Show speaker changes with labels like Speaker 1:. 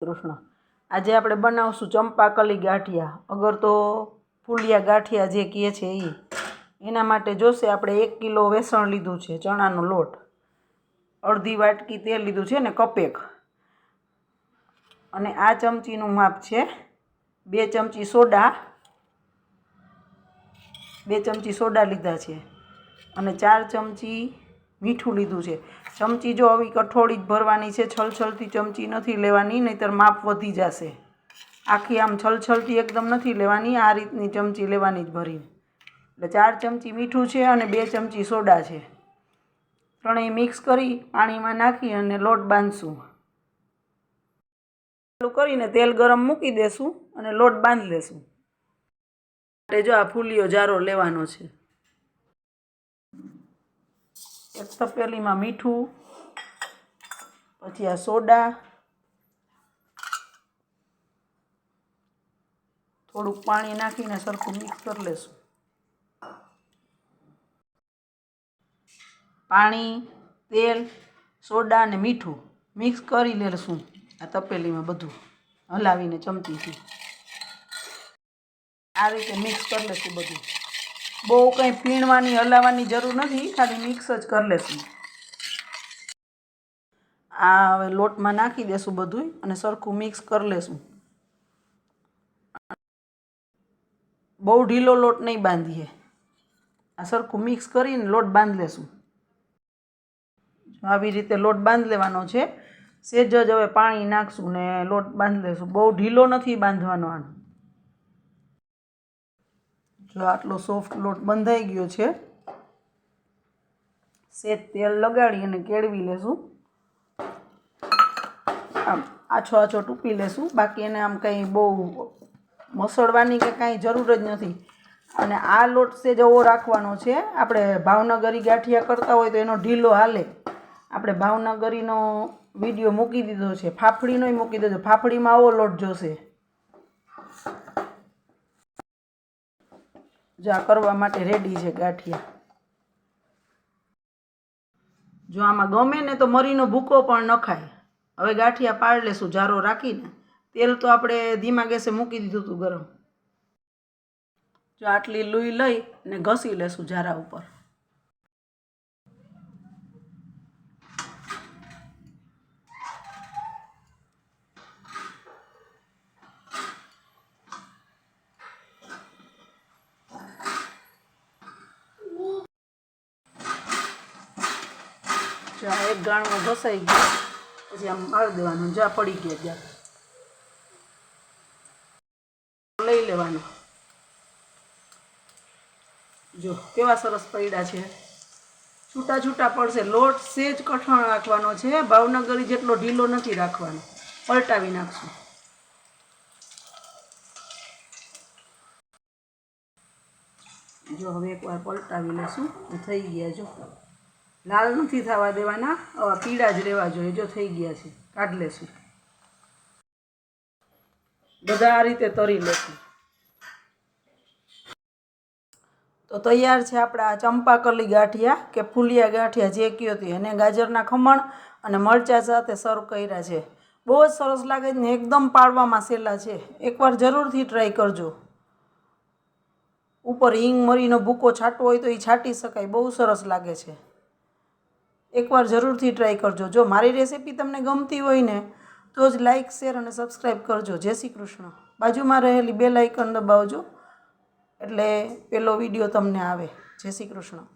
Speaker 1: કૃષ્ણ. આજે આપણે બનાવશું ચંપાકલી ગાંઠિયા. અગર તો ફૂલિયા ગાંઠિયા જે કહે છે એ એના માટે જોશે આપણે એક કિલો વેસણ લીધું છે, ચણાનો લોટ. અડધી વાટકી તેલ લીધું છે ને કપેક. અને આ ચમચીનું માપ છે બે ચમચી સોડા. બે ચમચી સોડા લીધા છે. અને ચાર ચમચી મીઠું લીધું છે. ચમચી જો આવી કઠોળી જ ભરવાની છે છલછલતી ચમચી નથી લેવાની, નહીંતર માપ વધી જશે. આખી આમ છલછલતી એકદમ નથી લેવાની, આ રીતની ચમચી લેવાની જ ભરીને. એટલે ચાર ચમચી મીઠું છે અને બે ચમચી સોડા છે. ત્રણેય મિક્સ કરી પાણીમાં નાખી અને લોટ બાંધશું. ચાલુ કરીને તેલ ગરમ મૂકી દેશું અને લોટ બાંધી લેશું. માટે જો આ ફૂલીઓ જારો લેવાનો છે. એક તપેલીમાં મીઠું, પછી આ સોડા, થોડુંક પાણી નાખીને સરખું મિક્સ કરી લેશું. પાણી, તેલ, સોડા અને મીઠું મિક્સ કરી લેશું આ તપેલીમાં બધું હલાવીને ચમચીથી. આ રીતે મિક્સ કરી લેશું બધું. બહુ કંઈ પીણવાની, હલાવવાની જરૂર નથી, ખાલી મિક્સ જ કરી લેશું. આ હવે લોટમાં નાખી દેશું બધું અને સરખું મિક્સ કરી લેશું. બહુ ઢીલો લોટ નહીં બાંધીએ. આ સરખું મિક્સ કરીને લોટ બાંધી લેશું. આવી રીતે લોટ બાંધી લેવાનો છે. સેજ જ હવે પાણી નાખશું ને લોટ બાંધી લેશું. બહુ ઢીલો નથી બાંધવાનો આનો. જો આટલો સોફ્ટ લોટ બંધાઈ ગયો છે, સેજ તેલ લગાડી અને કેળવી લેશું. આમ આછો આછો ટૂંપી લેશું. બાકી એને આમ કંઈ બહુ મસળવાની કે કાંઈ જરૂર જ નથી. અને આ લોટ સેજ એવો રાખવાનો છે. આપણે ભાવનગરી ગાંઠિયા કરતા હોય તો એનો ઢીલો હાલે. આપણે ભાવનગરીનો વીડિયો મૂકી દીધો છે. ફાફડીનોય મૂકી દીધો ફાફડીમાં આવો લોટ જોશે. જો આ કરવા માટે રેડી છે ગાંઠિયા. જો આમાં ગમે ને તો મરીનો ભૂકો પણ નખાય. હવે ગાંઠિયા પાડ લેશું, જારો રાખીને. તેલ તો આપણે ધીમા ગેસે મૂકી દીધું હતું ગરમ. જો આટલી લુઈ લઈ ને ઘસી લેશું જારા ઉપર. જો આ એક ગાણમાં ઘસાઈ ગયો. પછી આમ મારી દેવાનું જ્યાં પડી ગયા ત્યાં લઈ લેવાનું. જો, કેવા સરસ પડ્યા છે. છૂટા છૂટા પડશે. લોટ સેજ કઠણ રાખવાનો છે. ભાવનગરી જેટલો ઢીલો નથી રાખવાનો. પલટાવી નાખશું. જો, હવે એકવાર પલટાવી લેશું. થઈ ગયા, જો. લાલ નથી થવા દેવાના પીળા જ રહેવા જોઈએ, જો થઈ ગયા છે, કાઢી લેશું. બધા આ રીતે તરી લેશું. તો તૈયાર છે આપણા ચંપાકલી ગાંઠિયા કે ફૂલિયા ગાંઠિયા જે કહ્યું હતી અને ગાજરના ખમણ અને મરચાં સાથે સર્વ કર્યા છે. બહુ જ સરસ લાગે ને, એકદમ પાડવામાં સહેલા છે. એકવાર જરૂરથી ટ્રાય કરજો. ઉપર હિંગ, મરીનો ભૂકો છાંટવો હોય તો એ છાંટી શકાય. બહુ સરસ લાગે છે. એકવાર જરૂરથી ટ્રાય કરજો. જો મારી રેસીપી તમને ગમતી હોય ને, તો જ લાઇક શેર અને સબસ્ક્રાઈબ કરજો. જય શ્રી કૃષ્ણ. બાજુમાં રહેલી બે લાઇકન દબાવજો. એટલે પેલો વીડિયો તમને આવે. જય શ્રી કૃષ્ણ.